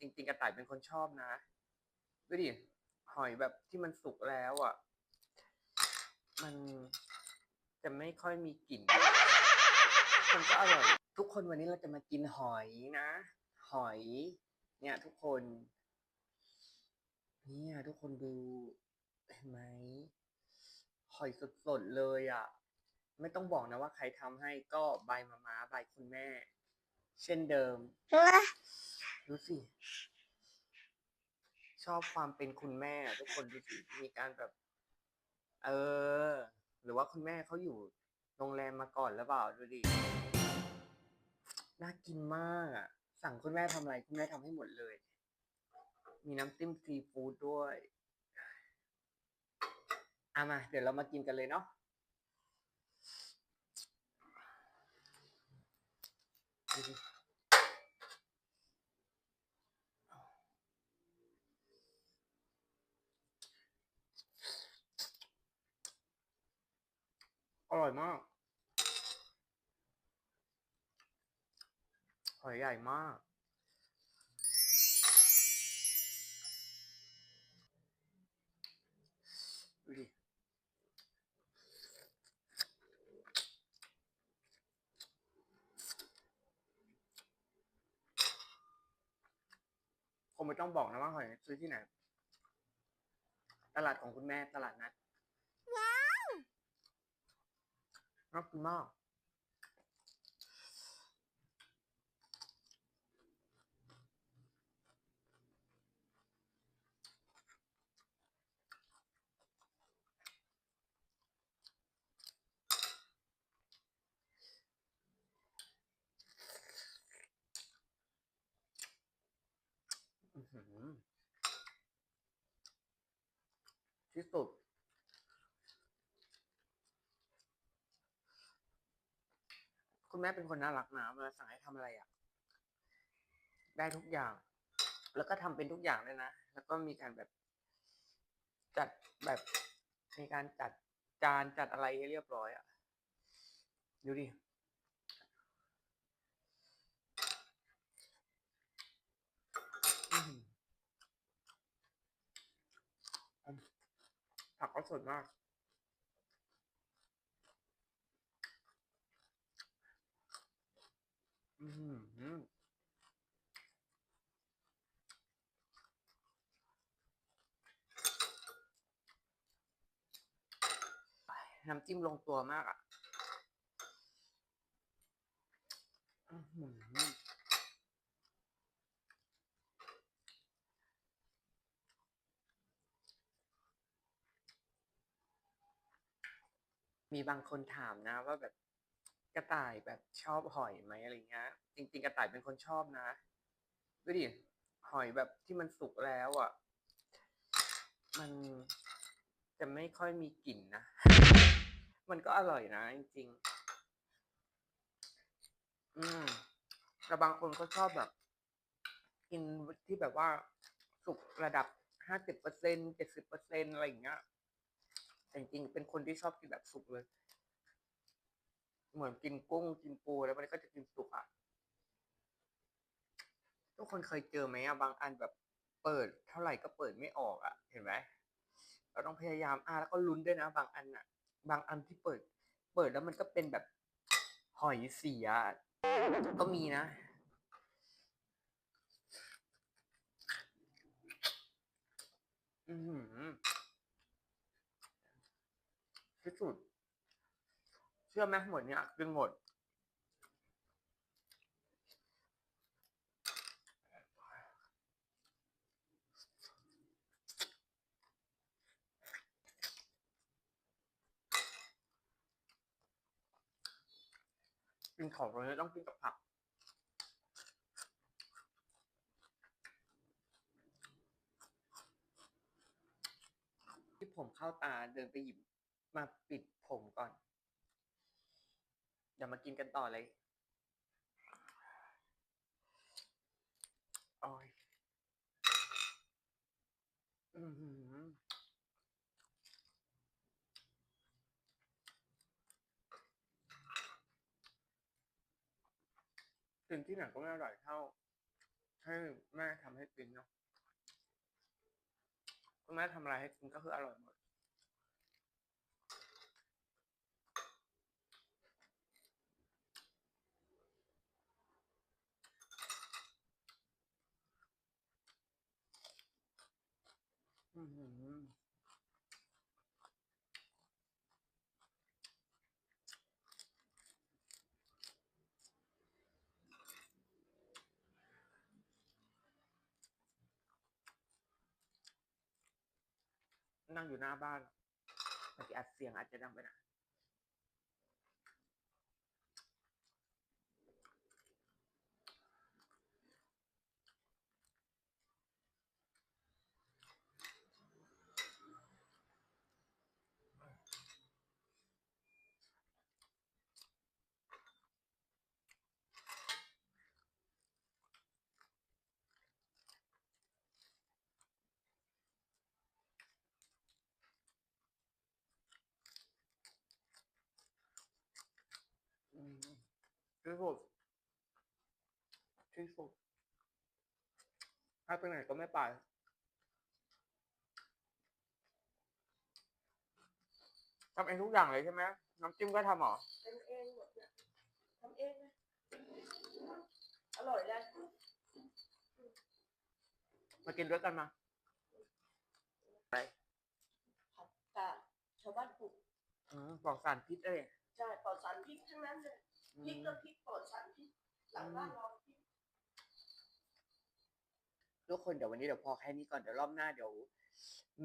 จริง ๆ กระต่ายเป็นคนชอบนะดูดิหอยแบบที่มันสุกแล้วอะ มันจะไม่ค่อยมีกลิ่น มันก็อร่อย ทุกคนวันนี้เราจะมากินหอยนะ หอย เนี่ย ทุกคน เนี่ย ทุกคนดูเห็นไหมหอยสดๆเลยอะ ไม่ต้องบอกนะว่าใครทำให้ก็ใบามาม้าใบคุณแม่ เช่นเดิม ดูสิ ชอบความเป็นคุณแม่ทุกคนดูสิมีการแบบ เออ หรือว่าคุณแม่เขาอยู่โรงแรมมาก่อนหรือเปล่าดูดิ น่ากินมากอะ สั่งคุณแม่ทำอะไร คุณแม่ทำให้หมดเลย มีน้ำจิ้มซีฟู้ดด้วยเอามา เดี๋ยวเรามากินกันเลยเนาะดูดิ ร่อยมากหอยใหญ่มาก ดูดิคงไม่ต้องบอกนะว่าหอยซื้อที่ไหน ตลาดของคุณแม่ตลาดนัด ว้าว น่ากินมาก อื้อหือที่สุด คุณแม่เป็นคนน่ารักนะเวลาสั่งให้ทำอะไรอะ่ะ ได้ทุกอย่าง แล้วก็ทำเป็นทุกอย่างเลยนะ แล้วก็มีการแบบ จัดแบบ มีการจัดจานจัดอะไรให้เรียบร้อยอะ่ะ ดูดิ อื้อหือผักก็สดมาก อือหือน้ำจิ้มลงตัวมากอะมีบางคนถามนะว่าแบบ กระต่ายแบบชอบหอยไหมอะไรเงี้ย จริง ๆ กระต่ายเป็นคนชอบนะดูดิหอยแบบที่มันสุกแล้วอะ มันจะไม่ค่อยมีกลิ่นนะ มันก็อร่อยนะ จริง ๆ อืมแต่บางคนก็ชอบแบบ กินที่แบบว่าสุกระดับห้าสิบเปอร์เซ็นเจ็ดสิบเปอร์เซ็นอะไรอย่างเงี้ยแต่จริงๆเป็นคนที่ชอบกินแบบสุกเลย เหมือนกินกุ้งกินปูแล้วมันก็จะกินสุกอะทุกคนเคยเจอไหมอะบางอันแบบเปิดเท่าไหร่ก็เปิดไม่ออกอะ เห็นไหมเราต้องพยายามอ่าแล้วก็ลุ้นด้วยนะ บางอันอะ บางอันที่เปิด เปิดแล้วมันก็เป็นแบบหอยเสียก็มีนะอือหือที่สุด ชื่อไหมหมดเนี่ยกินหมด กินของตรงนี้ต้องกินกับผักที่ผมเข้าตาเดินไปหยิบมาปิดผมก่อน เดี๋ยวมากินกันต่อเลยโอ้ยอือหือกินที่ไหนก็ไม่อร่อยเท่าให้แม่ทำให้กินเนาะคุณแม่ทำอะไรให้กินก็คืออร่อยหมด อือหือ นั่งอยู่หน้าบ้านบางทีอัดเสียงอาจจะดังไปหน่อยม ที่สุดที่สุดถ้าไปไหนก็ไม่ไปทำเองทุกอย่างเลยใช่ไหมน้ำจิ้มก็ทำเหรอเป็นเองหมดเนี่ยทำเองนะอร่อยเลยมากินด้วยกันมาผัดกาดชาวบ้านปลูกอืมปลอกสารพิษเลยใช่ปลอดสารพิษทั้งนั้นเลยอื พริกก็พริกปลอดสารพิกหลังบ้านเราพริกทุกคนเดี๋ยววันนี้เดี๋ยวพอแค่นี้ก่อนเดี๋ยวรอบหน้าเดี๋ยว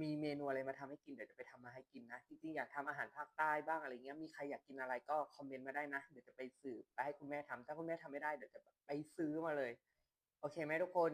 มีเมนูอะไรมาทำให้กินเดี๋ยวจะไปทำมาให้กินนะจริงๆอยากทำอาหารภาคใต้บ้างอะไรเงี้ยมีใครอยากกินอะไรก็คอมเมนต์มาได้นะเดี๋ยวจะไปสืบไปให้คุณแม่ทำถ้าคุณแม่ทำไม่ได้เดี๋ยวจะไปซื้อมาเลย โอเคไหมทุกคน